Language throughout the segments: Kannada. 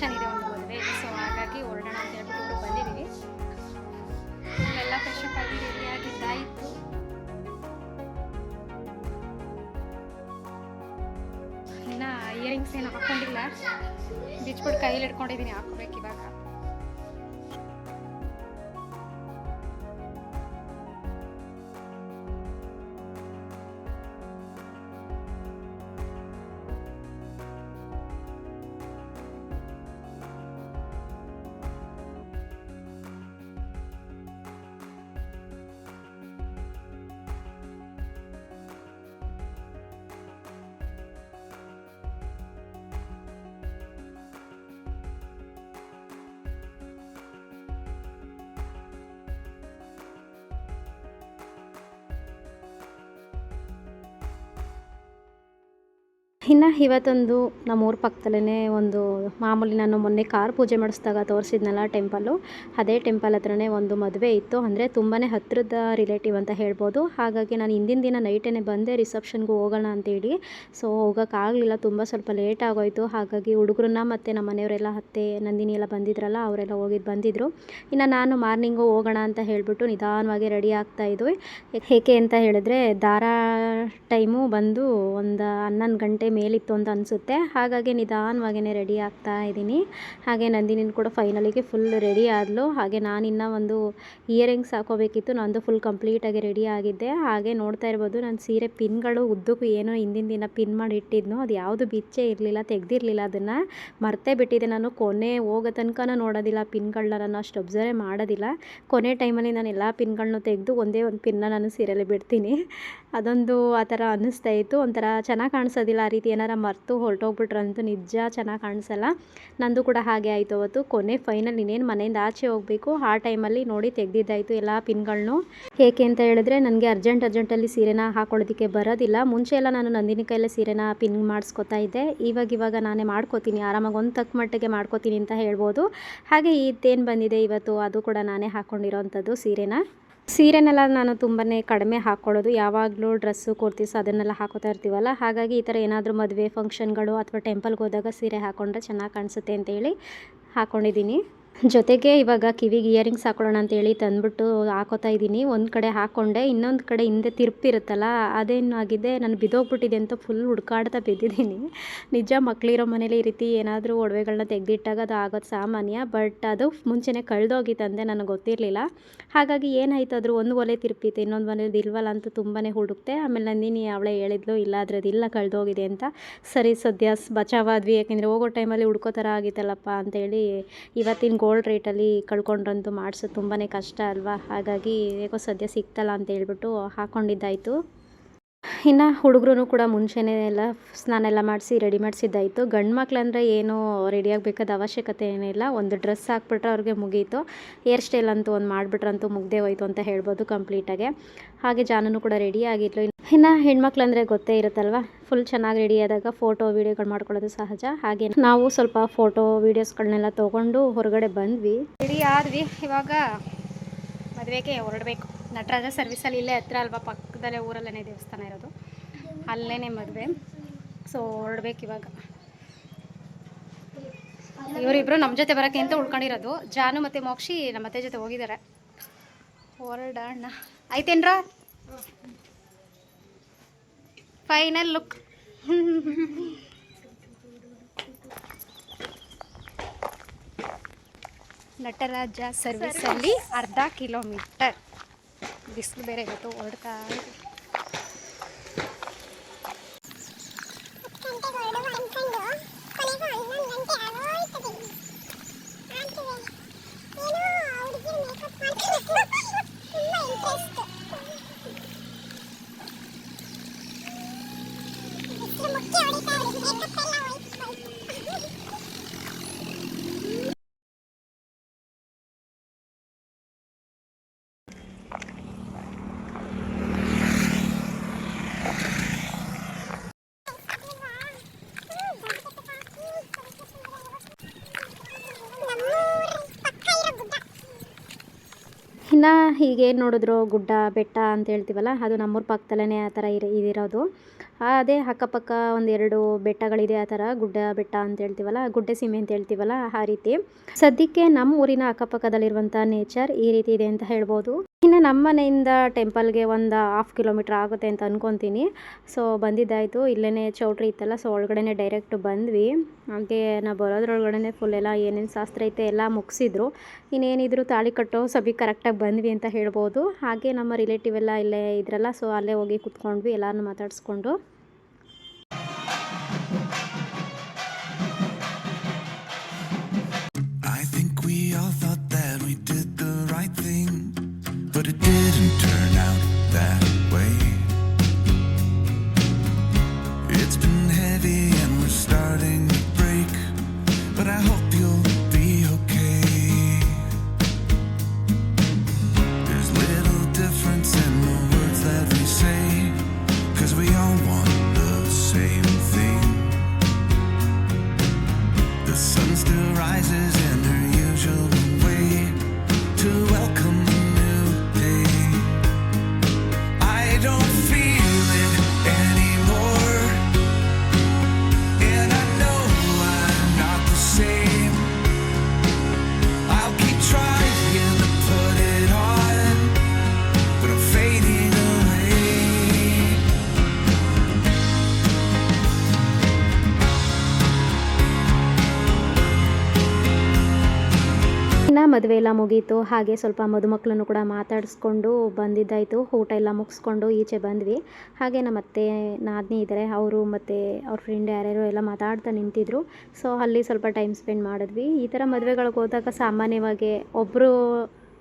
ಫಂಕ್ಷನ್ ಇದೆ ಒಂದು ಮದುವೆ. ಸೊ ಹಾಗಾಗಿ ಹೊರಡೋಣ ಅಂತ ಹೇಳ್ಬಿಟ್ಟು ಬಂದಿದ್ದೀವಿ ಎಲ್ಲ ಫ್ರೆಶಪ್ ಆಗಿ ರೆಡಿಯಾಗಿದ್ದಾಯಿತು ಇನ್ನು ಇಯರಿಂಗ್ಸ್ ಏನು ಹಾಕ್ಕೊಂಡಿಲ್ಲ ಬಿಚ್ಬಿಟ್ಟು ಕೈಯಲ್ಲಿ ಇಟ್ಕೊಂಡಿದ್ದೀನಿ ಹಾಕ್ಬೇಕು ಇವಾಗ. ಇನ್ನು ಇವತ್ತೊಂದು ನಮ್ಮೂರ ಪಕ್ಕದಲ್ಲೇ ಒಂದು ಮಾಮೂಲಿ ನಾನು ಮೊನ್ನೆ ಕಾರ್ ಪೂಜೆ ಮಾಡಿಸಿದಾಗ ತೋರಿಸಿದ್ನಲ್ಲ ಟೆಂಪಲ್ಲು, ಅದೇ ಟೆಂಪಲ್ ಹತ್ರನೇ ಒಂದು ಮದುವೆ ಇತ್ತು. ಅಂದರೆ ತುಂಬಾ ಹತ್ತಿರದ ರಿಲೇಟಿವ್ ಅಂತ ಹೇಳ್ಬೋದು. ಹಾಗಾಗಿ ನಾನು ಹಿಂದಿನ ದಿನ ನೈಟೇ ಬಂದೆ, ರಿಸೆಪ್ಷನ್ಗೂ ಹೋಗೋಣ ಅಂತೇಳಿ. ಸೊ ಹೋಗೋಕ್ಕಾಗಲಿಲ್ಲ ತುಂಬ ಸ್ವಲ್ಪ ಲೇಟ್ ಆಗೋಯಿತು. ಹಾಗಾಗಿ ಹುಡುಗರನ್ನ ಮತ್ತು ನಮ್ಮ ಮನೆಯವರೆಲ್ಲ, ಅತ್ತೆ, ನಂದಿನಿ ಎಲ್ಲ ಬಂದಿದ್ರಲ್ಲ, ಅವರೆಲ್ಲ ಹೋಗಿದ್ದು ಬಂದಿದ್ದರು ಇನ್ನು ನಾನು ಮಾರ್ನಿಂಗು ಹೋಗೋಣ ಅಂತ ಹೇಳಿಬಿಟ್ಟು ನಿಧಾನವಾಗಿ ರೆಡಿ ಆಗ್ತಾ ಇದ್ವಿ. ಏಕೆ ಅಂತ ಹೇಳಿದ್ರೆ ದಾರ ಟೈಮು ಬಂದು ಒಂದು ಹನ್ನೊಂದು ಗಂಟೆ ಮೇಲಿತ್ತು ಅಂತ ಅನಿಸುತ್ತೆ. ಹಾಗಾಗಿ ನಿಧಾನವಾಗೇ ರೆಡಿ ಆಗ್ತಾ ಇದ್ದೀನಿ. ಹಾಗೆ ನಂದಿನಿನ ಕೂಡ ಫೈನಲಿಗೆ ಫುಲ್ ರೆಡಿ ಆದಲು. ಹಾಗೆ ನಾನಿನ್ನು ಒಂದು ಇಯರಿಂಗ್ಸ್ ಹಾಕೋಬೇಕಿತ್ತು. ನಂದು ಫುಲ್ ಕಂಪ್ಲೀಟಾಗಿ ರೆಡಿ ಆಗಿದ್ದೆ. ಹಾಗೆ ನೋಡ್ತಾ ಇರ್ಬೋದು, ನಾನು ಸೀರೆ ಪಿನ್ಗಳು ಉದ್ದಕ್ಕೂ ಏನೋ ಹಿಂದಿನ ದಿನ ಪಿನ್ ಮಾಡಿ ಇಟ್ಟಿದ್ನು, ಅದು ಯಾವುದು ಬಿಚ್ಚೇ ಇರಲಿಲ್ಲ, ತೆಗ್ದಿರಲಿಲ್ಲ ಅದನ್ನು. ಮರ್ತೇ ಬಿಟ್ಟಿದ್ದೆ ನಾನು. ಕೊನೆ ಹೋಗೋ ತನಕ ನೋಡೋದಿಲ್ಲ ಪಿನ್ಗಳನ್ನ ನಾನು ಅಷ್ಟು ಒಬ್ಸರ್ವೇ ಮಾಡೋದಿಲ್ಲ. ಕೊನೆ ಟೈಮಲ್ಲಿ ನಾನು ಎಲ್ಲ ಪಿನ್ಗಳನ್ನೂ ತೆಗೆದು ಒಂದೇ ಒಂದು ಪಿನ್ನ ನಾನು ಸೀರೆಯಲ್ಲಿ ಬಿಡ್ತೀನಿ. ಅದೊಂದು ಆ ಥರ ಅನ್ನಿಸ್ತಾ ಇತ್ತು. ಒಂಥರ ಚೆನ್ನಾಗಿ ಕಾಣಿಸೋದಿಲ್ಲ ಆ ರೀತಿ ಏನಾರ ಮರೆತು ಹೊರಟೋಗ್ಬಿಟ್ರಂತೂ ನಿಜ ಚೆನ್ನಾಗಿ ಕಾಣಿಸಲ್ಲ. ನಂದು ಕೂಡ ಹಾಗೆ ಆಯಿತು ಅವತ್ತು. ಕೊನೆ ಫೈನಲ್ ಇನ್ನೇನು ಮನೆಯಿಂದ ಆಚೆ ಹೋಗಬೇಕು. ಆ ಟೈಮಲ್ಲಿ ನೋಡಿ ತೆಗೆದಿದ್ದಾಯಿತು ಎಲ್ಲ ಪಿನ್ಗಳನ್ನು ಏಕೆ ಅಂತ ಹೇಳಿದ್ರೆ ನನಗೆ ಅರ್ಜೆಂಟ್ ಅರ್ಜೆಂಟಲ್ಲಿ ಸೀರೆನ ಹಾಕೊಳ್ಳೋದಕ್ಕೆ ಬರೋದಿಲ್ಲ. ಮುಂಚೆ ಎಲ್ಲ ನಾನು ನಂದಿನಿ ಸೀರೆನ ಪಿನ್ ಮಾಡಿಸ್ಕೊತಾ ಇದ್ದೆ. ಇವಾಗ ಇವಾಗ ನಾನೇ ಮಾಡ್ಕೋತೀನಿ. ಆರಾಮಾಗಿ ಒಂದು ತಕ್ಕ ಮಟ್ಟಿಗೆ ಮಾಡ್ಕೋತೀನಿ ಅಂತ ಹೇಳ್ಬೋದು. ಹಾಗೆ ಇದೇನು ಬಂದಿದೆ ಇವತ್ತು? ಅದು ಕೂಡ ನಾನೇ ಹಾಕ್ಕೊಂಡಿರೋವಂಥದ್ದು ಸೀರೆನ. ಸೀರೆನೆಲ್ಲ ನಾನು ತುಂಬಾ ಕಡಿಮೆ ಹಾಕ್ಕೊಳ್ಳೋದು ಯಾವಾಗಲೂ ಡ್ರೆಸ್ಸು ಕುರ್ತೀಸ್ ಅದನ್ನೆಲ್ಲ ಹಾಕೋತಾ ಇರ್ತೀವಲ್ಲ, ಹಾಗಾಗಿ ಈ ಥರ ಏನಾದರೂ ಮದುವೆ ಫಂಕ್ಷನ್ಗಳು ಅಥವಾ ಟೆಂಪಲ್ಗೆ ಹೋದಾಗ ಸೀರೆ ಹಾಕ್ಕೊಂಡ್ರೆ ಚೆನ್ನಾಗಿ ಕಾಣಿಸುತ್ತೆ ಅಂತೇಳಿ ಹಾಕ್ಕೊಂಡಿದ್ದೀನಿ ಜೊತೆಗೆ ಇವಾಗ ಕಿವಿಗೆ ಇಯರಿಂಗ್ಸ್ ಹಾಕೊಳ್ಳೋಣ ಅಂತೇಳಿ ತಂದ್ಬಿಟ್ಟು ಹಾಕೋತಾ ಇದ್ದೀನಿ. ಒಂದು ಕಡೆ ಹಾಕ್ಕೊಂಡೆ ಇನ್ನೊಂದು ಕಡೆ ಹಿಂದೆ ತಿರುಪಿರುತ್ತಲ್ಲ ಅದೇನು ಆಗಿದೆ? ನಾನು ಬಿದ್ದೋಗ್ಬಿಟ್ಟಿದೆ ಅಂತ ಫುಲ್ ಹುಡ್ಕಾಡ್ತಾ ಬಿದ್ದಿದ್ದೀನಿ. ನಿಜ ಮಕ್ಕಳಿರೋ ಮನೇಲಿ ಈ ರೀತಿ ಏನಾದರೂ ಒಡವೆಗಳನ್ನ ತೆಗೆದಿಟ್ಟಾಗ ಅದು ಆಗೋದು ಸಾಮಾನ್ಯ, ಬಟ್ ಅದು ಮುಂಚೆನೇ ಕಳೆದೋಗಿತ್ತಂದೆ ನನಗೆ ಗೊತ್ತಿರಲಿಲ್ಲ. ಹಾಗಾಗಿ ಏನಾಯ್ತು? ಅದ್ರ ಒಂದು ಒಲೆ ತಿರುಪಿತ್ತು, ಇನ್ನೊಂದು ಮನೇಲಿ ಇಲ್ವಲ್ಲ ಅಂತ ತುಂಬಾ ಹುಡುಕ್ತೆ ಆಮೇಲೆ ನಂದಿನಿ ಅವಳೆ ಹೇಳಿದ್ಲು, ಇಲ್ಲ ಅದ್ರದ್ದು ಇಲ್ಲ, ಕಳೆದೋಗಿದೆ ಅಂತ. ಸರಿ ಸದ್ಯ ಬಚಾವಾದ್ವಿ ಯಾಕೆಂದರೆ ಹೋಗೋ ಟೈಮಲ್ಲಿ ಹುಡ್ಕೋ ಥರ ಆಗಿತ್ತಲ್ಲಪ್ಪ ಅಂತೇಳಿ ಇವತ್ತಿನ ಗೋಲ್ಡ್ ರೇಟಲ್ಲಿ ಕಳ್ಕೊಂಡ್ರಂತೂ ಮಾಡಿಸೋದು ತುಂಬಾ ಕಷ್ಟ ಅಲ್ವಾ? ಹಾಗಾಗಿ ಹೇಗೋ ಸದ್ಯ ಸಿಗ್ತಲ್ಲ ಅಂತ ಹೇಳ್ಬಿಟ್ಟು ಹಾಕ್ಕೊಂಡಿದ್ದಾಯಿತು ಇನ್ನು ಹುಡುಗರು ಕೂಡ ಮುಂಚೆನೇ ಎಲ್ಲ ಸ್ನಾನ ಎಲ್ಲ ಮಾಡಿಸಿ ರೆಡಿ ಮಾಡಿಸಿದ್ದಾಯಿತು. ಗಂಡು ಮಕ್ಕಳಂದ್ರೆ ಏನೂ ರೆಡಿ ಆಗಬೇಕಾದ ಅವಶ್ಯಕತೆ ಏನಿಲ್ಲ ಒಂದು ಡ್ರೆಸ್ ಹಾಕ್ಬಿಟ್ರೆ ಅವ್ರಿಗೆ ಮುಗೀತು. ಹೇರ್ ಸ್ಟೈಲ್ ಅಂತೂ ಒಂದು ಮಾಡಿಬಿಟ್ರಂತೂ ಮುಗ್ದೇ ಹೋಯ್ತು ಅಂತ ಹೇಳ್ಬೋದು ಕಂಪ್ಲೀಟಾಗೆ ಹಾಗೆ ಜಾನೂ ಕೂಡ ರೆಡಿ ಆಗಿದ್ಲು. ಇನ್ನು ಹೆಣ್ಮಕ್ಳಂದರೆ ಗೊತ್ತೇ ಇರುತ್ತಲ್ವ? ಫುಲ್ ಚೆನ್ನಾಗಿ ರೆಡಿ ಆದಾಗ ಫೋಟೋ ವೀಡಿಯೋಗಳು ಮಾಡ್ಕೊಳ್ಳೋದು ಸಹಜ. ಹಾಗೆ ನಾವು ಸ್ವಲ್ಪ ಫೋಟೋ ವೀಡಿಯೋಸ್ಗಳನ್ನೆಲ್ಲ ತೊಗೊಂಡು ಹೊರಗಡೆ ಬಂದ್ವಿ. ರೆಡಿ ಆದ್ವಿ. ಇವಾಗ ಮದುವೆಗೆ ಹೊರಡಬೇಕು. ನಟರಾಜ ಸರ್ವಿಸಲ್ಲಿ ಇಲ್ಲೇ ಹತ್ರ ಅಲ್ವಾ? ಪಕ್ಕದಲ್ಲೇ ಊರಲ್ಲೇ ದೇವಸ್ಥಾನ ಇರೋದು. ಅಲ್ಲೇ ಮದುವೆ. ಸೊ ಹೊರಡ್ಬೇಕು ಇವಾಗ. ಇವರಿಬ್ಬರು ನಮ್ಮ ಜೊತೆ ಬರೋಕ್ಕೆ ಅಂತ ಉಳ್ಕೊಂಡಿರೋದು. ಜಾನು ಮತ್ತು ಮೋಕ್ಷಿ ನಮ್ಮ ಅತ್ತೆ ಜೊತೆ ಹೋಗಿದ್ದಾರೆ. ಹೊರಡೋಣ. ಆಯ್ತೇನ್ರ ఫైనల్ లుక్ ನಟರಾಜ ಸರ್ವಿಸಲ್ಲಿ ಅರ್ಧ ಕಿಲೋಮೀಟರ್ ಬಿಸಿಲು ಬೇರೆ ಇವತ್ತು ಹೊರಡ್ತಾ ಇನ್ನು ಹೀಗೆ ನೋಡಿದ್ರು ಗುಡ್ಡ ಬೆಟ್ಟ ಅಂತ ಹೇಳ್ತೀವಲ್ಲ ಅದು ನಮ್ಮೂರ ಪಕ್ಕದಲ್ಲೇ ಆ ಥರ ಇರ ಇದಿರೋದು. ಅದೇ ಅಕ್ಕಪಕ್ಕ ಒಂದೆರಡು ಬೆಟ್ಟಗಳಿದೆ, ಆ ಥರ ಗುಡ್ಡ ಬೆಟ್ಟ ಅಂತ ಹೇಳ್ತೀವಲ್ಲ, ಗುಡ್ಡೆ ಸೀಮೆ ಅಂತ ಹೇಳ್ತೀವಲ್ಲ, ಆ ರೀತಿ. ಸದ್ಯಕ್ಕೆ ನಮ್ಮ ಊರಿನ ಅಕ್ಕಪಕ್ಕದಲ್ಲಿರುವಂಥ ನೇಚರ್ ಈ ರೀತಿ ಇದೆ ಅಂತ ಹೇಳ್ಬೋದು. ಇನ್ನು ನಮ್ಮ ಮನೆಯಿಂದ ಟೆಂಪಲ್ಗೆ ಒಂದು ಹಾಫ್ ಕಿಲೋಮೀಟ್ರ್ ಆಗುತ್ತೆ ಅಂತ ಅಂದ್ಕೊತೀನಿ ಸೊ ಬಂದಿದ್ದಾಯಿತು. ಇಲ್ಲೇ ಚೌಟ್ರಿ ಇತ್ತಲ್ಲ ಸೊ ಒಳಗಡೆ ಡೈರೆಕ್ಟ್ ಬಂದ್ವಿ. ಹಾಗೆ ನಾವು ಬರೋದ್ರೊಳಗಡೆ ಫುಲ್ ಎಲ್ಲ ಏನೇನು ಶಾಸ್ತ್ರ ಐತೆ ಎಲ್ಲ ಮುಗಿಸಿದ್ರು. ಇನ್ನೇನಿದ್ರು ತಾಳಿ ಕಟ್ಟೋ ಸಭೆ ಕರೆಕ್ಟಾಗಿ ಬಂದ್ವಿ ಅಂತ ಹೇಳ್ಬೋದು. ಹಾಗೆ ನಮ್ಮ ರಿಲೇಟಿವ್ ಎಲ್ಲ ಇಲ್ಲೇ ಇದ್ರಲ್ಲ ಸೊ ಅಲ್ಲೇ ಹೋಗಿ ಕುತ್ಕೊಂಡ್ವಿ ಎಲ್ಲರನ್ನು ಮಾತಾಡಿಸ್ಕೊಂಡು. ಮದುವೆ ಎಲ್ಲ ಮುಗೀತು. ಹಾಗೆ ಸ್ವಲ್ಪ ಮದುಮಕ್ಕಳನ್ನು ಕೂಡ ಮಾತಾಡಿಸ್ಕೊಂಡು ಬಂದಿದ್ದಾಯಿತು. ಊಟ ಎಲ್ಲ ಮುಗಿಸ್ಕೊಂಡು ಈಚೆ ಬಂದ್ವಿ. ಹಾಗೆ ನಮ್ಮ ಅತ್ತೆ, ನಾದಿನಿ ಇದ್ದಾರೆ ಅವರು ಮತ್ತು ಅವ್ರ ಫ್ರೆಂಡ್ ಯಾರ್ಯಾರು ಎಲ್ಲ ಮಾತಾಡ್ತಾ ನಿಂತಿದ್ರು. ಸೊ ಅಲ್ಲಿ ಸ್ವಲ್ಪ ಟೈಮ್ ಸ್ಪೆಂಡ್ ಮಾಡಿದ್ವಿ. ಈ ಥರ ಮದುವೆಗಳಿಗೆ ಹೋದಾಗ ಸಾಮಾನ್ಯವಾಗಿ ಒಬ್ಬರು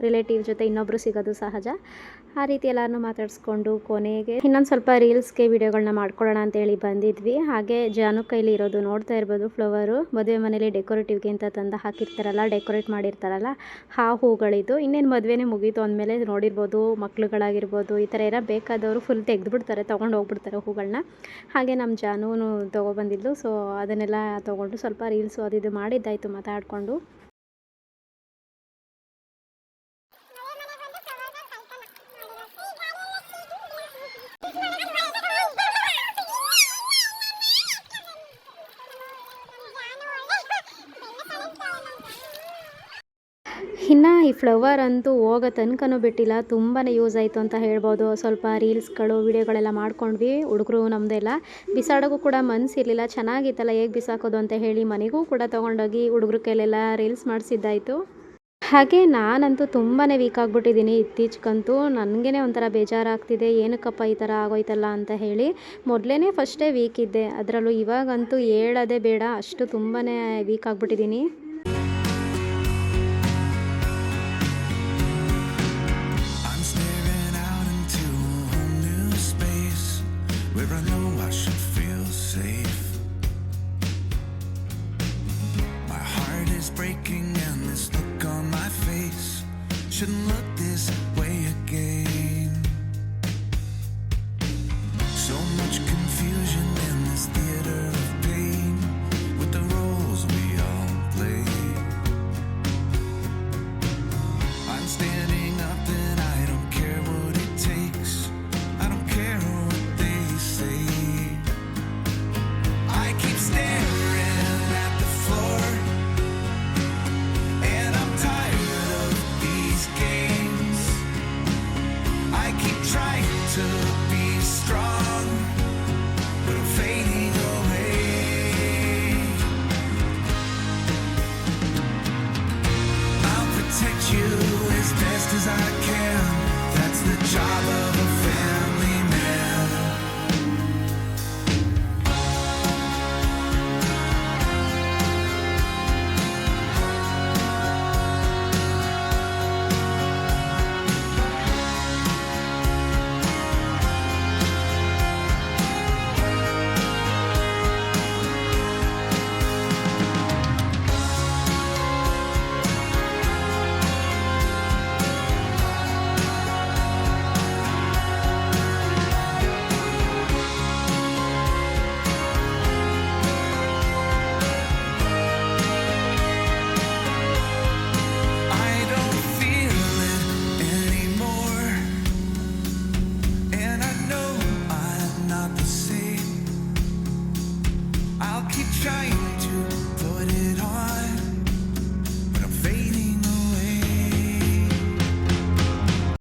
ರಿಲೇಟಿವ್ ಜೊತೆ ಇನ್ನೊಬ್ಬರು ಸಿಗೋದು ಸಹಜ. ಆ ರೀತಿ ಎಲ್ಲರನ್ನೂ ಮಾತಾಡಿಸ್ಕೊಂಡು ಕೊನೆಗೆ ಇನ್ನೊಂದು ಸ್ವಲ್ಪ ರೀಲ್ಸ್ಗೆ ವಿಡಿಯೋಗಳನ್ನ ಮಾಡ್ಕೊಳ್ಳೋಣ ಅಂತೇಳಿ ಬಂದಿದ್ವಿ. ಹಾಗೆ ಜಾನು ಕೈಲಿ ಇರೋದು ನೋಡ್ತಾ ಇರ್ಬೋದು ಫ್ಲವರು. ಮದುವೆ ಮನೇಲಿ ಡೆಕೋರೇಟಿವ್ಗೆ ಅಂತ ತಂದು ಹಾಕಿರ್ತಾರಲ್ಲ, ಡೆಕೋರೇಟ್ ಮಾಡಿರ್ತಾರಲ್ಲ, ಆ ಹೂಗಳಿದ್ದು ಇನ್ನೇನು ಮದುವೆನೇ ಮುಗೀತು ಅಂದಮೇಲೆ ನೋಡಿರ್ಬೋದು, ಮಕ್ಳುಗಳಾಗಿರ್ಬೋದು, ಈ ಥರ ಏನೋ ಬೇಕಾದವರು ಫುಲ್ ತೆಗೆದುಬಿಡ್ತಾರೆ, ತೊಗೊಂಡು ಹೋಗ್ಬಿಡ್ತಾರೆ ಹೂಗಳನ್ನ ಹಾಗೆ ನಮ್ಮ ಜಾನೂನು ತೊಗೊಬಂದಿದ್ಲು. ಸೊ ಅದನ್ನೆಲ್ಲ ತೊಗೊಂಡು ಸ್ವಲ್ಪ ರೀಲ್ಸು ಅದು ಇದು ಮಾಡಿದ್ದಾಯಿತು ಮಾತಾಡಿಕೊಂಡು. ಫ್ಲವರ್ ಅಂತೂ ಹೋಗೋ ತನಕನೂ ಬಿಟ್ಟಿಲ್ಲ ತುಂಬಾ ಯೂಸ್ ಆಯಿತು ಅಂತ ಹೇಳ್ಬೋದು. ಸ್ವಲ್ಪ ರೀಲ್ಸ್ಗಳು ವಿಡಿಯೋಗಳೆಲ್ಲ ಮಾಡ್ಕೊಂಡ್ವಿ, ಹುಡುಗರು ನಮ್ಮದೆಲ್ಲ ಬಿಸಾಡೋಕ್ಕೂ ಕೂಡ ಮನಸ್ಸಿರಲಿಲ್ಲ ಚೆನ್ನಾಗಿತ್ತಲ್ಲ ಹೇಗೆ ಬಿಸಾಕೋದು ಅಂತ ಹೇಳಿ ಮನೆಗೂ ಕೂಡ ತೊಗೊಂಡೋಗಿ ಹುಡುಗ್ರ ಕೈಲೆಲ್ಲ ರೀಲ್ಸ್ ಮಾಡಿಸಿದ್ದಾಯಿತು. ಹಾಗೆ ನಾನಂತೂ ತುಂಬಾ ವೀಕ್ ಆಗಿಬಿಟ್ಟಿದ್ದೀನಿ ಇತ್ತೀಚೆಗಂತೂ. ನನಗೇ ಒಂಥರ ಬೇಜಾರಾಗ್ತಿದೆ, ಏನಕ್ಕಪ್ಪ ಈ ಥರ ಆಗೋಯ್ತಲ್ಲ ಅಂತ ಹೇಳಿ. ಮೊದಲೇ ಫಸ್ಟೇ ವೀಕ್ ಇದ್ದೆ, ಅದರಲ್ಲೂ ಇವಾಗಂತೂ ಹೇಳೋದೇ ಬೇಡ, ಅಷ್ಟು ತುಂಬಾ ವೀಕ್ ಆಗಿಬಿಟ್ಟಿದ್ದೀನಿ. shouldn't look this way again. protect you as best as I can. That's the job of a